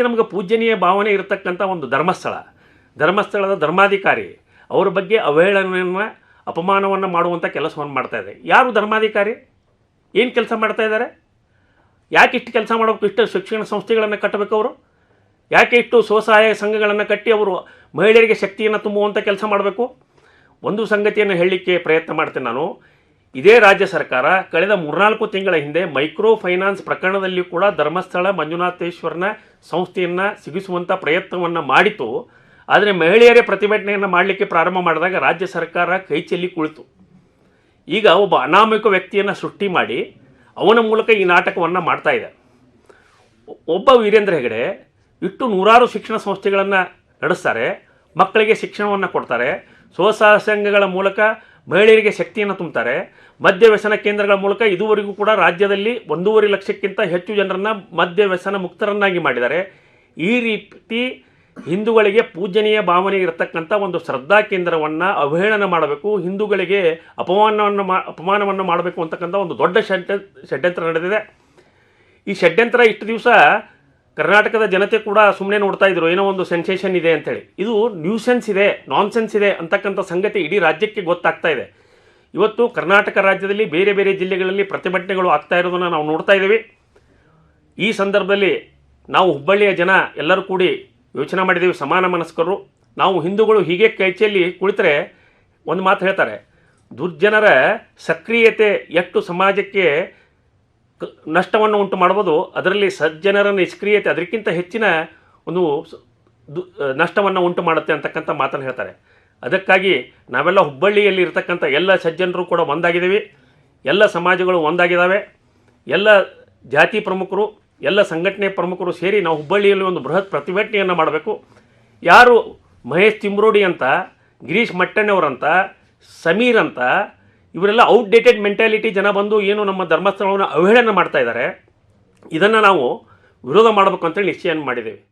ರೀತಿ ನಮಗೆ ಪೂಜ್ಯನೀಯ ಭಾವನೆ ಇರತಕ್ಕಂಥ ಒಂದು ಧರ್ಮಸ್ಥಳ. ಧರ್ಮಸ್ಥಳದ ಧರ್ಮಾಧಿಕಾರಿ ಅವರ ಬಗ್ಗೆ ಅವಹೇಳನೆಯನ್ನು ಅಪಮಾನವನ್ನು ಮಾಡುವಂಥ ಕೆಲಸವನ್ನು ಮಾಡ್ತಾ ಇದೆ ಯಾರು ಧರ್ಮಾಧಿಕಾರಿ? ಏನು ಕೆಲಸ ಮಾಡ್ತಾ ಇದ್ದಾರೆ? ಯಾಕೆ ಇಷ್ಟು ಕೆಲಸ ಮಾಡಬೇಕು ಇಷ್ಟು ಶಿಕ್ಷಣ ಸಂಸ್ಥೆಗಳನ್ನು ಕಟ್ಟಬೇಕು ಅವರು? ಯಾಕೆ ಇಷ್ಟು ಸ್ವಸಹಾಯ ಸಂಘಗಳನ್ನು ಕಟ್ಟಿ ಅವರು ಮಹಿಳೆಯರಿಗೆ ಶಕ್ತಿಯನ್ನು ತುಂಬುವಂಥ ಕೆಲಸ ಮಾಡಬೇಕು? ಒಂದು ಸಂಗತಿಯನ್ನು ಹೇಳಲಿಕ್ಕೆ ಪ್ರಯತ್ನ ಮಾಡ್ತೇನೆ ನಾನು. ಇದೇ ರಾಜ್ಯ ಸರ್ಕಾರ ಕಳೆದ ಮೂರ್ನಾಲ್ಕು ತಿಂಗಳ ಹಿಂದೆ ಮೈಕ್ರೋ ಫೈನಾನ್ಸ್ ಪ್ರಕರಣದಲ್ಲಿ ಕೂಡ ಧರ್ಮಸ್ಥಳ ಮಂಜುನಾಥೇಶ್ವರನ ಸಂಸ್ಥೆಯನ್ನು ಸಿಗಿಸುವಂಥ ಪ್ರಯತ್ನವನ್ನು ಮಾಡಿತು ಆದರೆ ಮಹಿಳೆಯರೇ ಪ್ರತಿಭಟನೆಯನ್ನು ಮಾಡಲಿಕ್ಕೆ ಪ್ರಾರಂಭ ಮಾಡಿದಾಗ ರಾಜ್ಯ ಸರ್ಕಾರ ಕೈ ಚೆಲ್ಲಿ ಕುಳಿತು. ಈಗ ಒಬ್ಬ ಅನಾಮಿಕ ವ್ಯಕ್ತಿಯನ್ನು ಸೃಷ್ಟಿ ಮಾಡಿ ಅವನ ಮೂಲಕ ಈ ನಾಟಕವನ್ನು ಮಾಡ್ತಾ ಇದೆ. ಒಬ್ಬ ವೀರೇಂದ್ರ ಹೆಗಡೆ ಇಟ್ಟು ನೂರಾರು ಶಿಕ್ಷಣ ಸಂಸ್ಥೆಗಳನ್ನು ನಡೆಸ್ತಾರೆ. ಮಕ್ಕಳಿಗೆ ಶಿಕ್ಷಣವನ್ನು ಕೊಡ್ತಾರೆ. ಸ್ವಸಹಾಯ ಸಂಘಗಳ ಮೂಲಕ ಮಹಿಳೆಯರಿಗೆ ಶಕ್ತಿಯನ್ನು ತುಂಬುತ್ತಾರೆ. ಮದ್ಯ ವ್ಯಸನ ಕೇಂದ್ರಗಳ ಮೂಲಕ ಇದುವರೆಗೂ ಕೂಡ ರಾಜ್ಯದಲ್ಲಿ ಒಂದೂವರೆ ಲಕ್ಷಕ್ಕಿಂತ ಹೆಚ್ಚು ಜನರನ್ನು ಮದ್ಯ ವ್ಯಸನ ಮುಕ್ತರನ್ನಾಗಿ ಮಾಡಿದ್ದಾರೆ. ಈ ರೀತಿ ಹಿಂದೂಗಳಿಗೆ ಪೂಜನೀಯ ಭಾವನೆ ಇರತಕ್ಕಂಥ ಒಂದು ಶ್ರದ್ಧಾ ಕೇಂದ್ರವನ್ನು ಅವಹೇಳನ ಮಾಡಬೇಕು, ಹಿಂದೂಗಳಿಗೆ ಅಪಮಾನವನ್ನು ಮಾ, ಅಪಮಾನವನ್ನು ಮಾಡಬೇಕು ಅಂತಕ್ಕಂಥ ಒಂದು ದೊಡ್ಡ ಷಡ್ಯ, ಷಡ್ಯಂತ್ರ ನಡೆದಿದೆ. ಈ ಷಡ್ಯಂತ್ರ ಇಷ್ಟು ದಿವಸ ಕರ್ನಾಟಕದ ಜನತೆ ಕೂಡ ಸುಮ್ಮನೆ ನೋಡ್ತಾ ಇದ್ರು, ಏನೋ ಒಂದು ಸೆನ್ಸೇಷನ್ ಇದೆ ಅಂತೇಳಿ. ಇದು ನ್ಯೂಸೆನ್ಸ್ ಇದೆ ನಾನ್ಸೆನ್ಸ್ ಇದೆ ಅಂತಕ್ಕಂಥ ಸಂಗತಿ ಇಡೀ ರಾಜ್ಯಕ್ಕೆ ಗೊತ್ತಾಗ್ತಾ ಇದೆ. ಇವತ್ತು ಕರ್ನಾಟಕ ರಾಜ್ಯದಲ್ಲಿ ಬೇರೆ ಬೇರೆ ಜಿಲ್ಲೆಗಳಲ್ಲಿ ಪ್ರತಿಭಟನೆಗಳು ಆಗ್ತಾ ಇರೋದನ್ನು ನಾವು ನೋಡ್ತಾ ಇದ್ದೀವಿ. ಈ ಸಂದರ್ಭದಲ್ಲಿ ನಾವು ಹುಬ್ಬಳ್ಳಿಯ ಜನ ಎಲ್ಲರೂ ಕೂಡಿ ಯೋಚನೆ ಮಾಡಿದ್ದೀವಿ, ಸಮಾನ ಮನಸ್ಕರು. ನಾವು ಹಿಂದೂಗಳು ಹೀಗೆ ಕೈಚೆಯಲ್ಲಿ ಕುಳಿತರೆ ಒಂದು ಮಾತು ಹೇಳ್ತಾರೆ, ದುರ್ಜನರ ಸಕ್ರಿಯತೆ ಎಷ್ಟು ಸಮಾಜಕ್ಕೆ ನಷ್ಟವನ್ನು ಉಂಟು ಮಾಡ್ಬೋದು. ಅದರಲ್ಲಿ ಸಜ್ಜನರ ನಿಷ್ಕ್ರಿಯತೆ, ಅದಕ್ಕಿಂತ ಹೆಚ್ಚಿನ ಒಂದು ನಷ್ಟವನ್ನು ಉಂಟು ಮಾಡುತ್ತೆ ಅಂತಕ್ಕಂಥ ಮಾತನ್ನು ಹೇಳ್ತಾರೆ. ಅದಕ್ಕಾಗಿ ನಾವೆಲ್ಲ ಹುಬ್ಬಳ್ಳಿಯಲ್ಲಿ ಇರತಕ್ಕಂಥ ಎಲ್ಲ ಸಜ್ಜನರು ಕೂಡ ಒಂದಾಗಿದ್ದೀವಿ. ಎಲ್ಲ ಸಮಾಜಗಳು ಒಂದಾಗಿದ್ದಾವೆ. ಎಲ್ಲ ಜಾತಿ ಪ್ರಮುಖರು, ಎಲ್ಲ ಸಂಘಟನೆ ಪ್ರಮುಖರು ಸೇರಿ ನಾವು ಹುಬ್ಬಳ್ಳಿಯಲ್ಲಿ ಒಂದು ಬೃಹತ್ ಪ್ರತಿಭಟನೆಯನ್ನು ಮಾಡಬೇಕು. ಯಾರು ಮಹೇಶ್ ತಿಮ್ರೋಡಿ ಅಂತ, ಗಿರೀಶ್ ಮಟ್ಟಣ್ಣವರಂತ ಸಮೀರ್ ಅಂತ ಇವರೆಲ್ಲ ಔಟ್ಡೇಟೆಡ್ ಮೆಂಟಾಲಿಟಿ ಜನ ಬಂದು ಏನು ನಮ್ಮ ಧರ್ಮಸ್ಥಳವನ್ನು ಅವಹೇಳನ ಮಾಡ್ತಾ ಇದ್ದಾರೆ. ಇದನ್ನು ನಾವು ವಿರೋಧ ಮಾಡಬೇಕು ಅಂತೇಳಿ ನಿಶ್ಚಯ ಮಾಡಿದ್ದೇವೆ.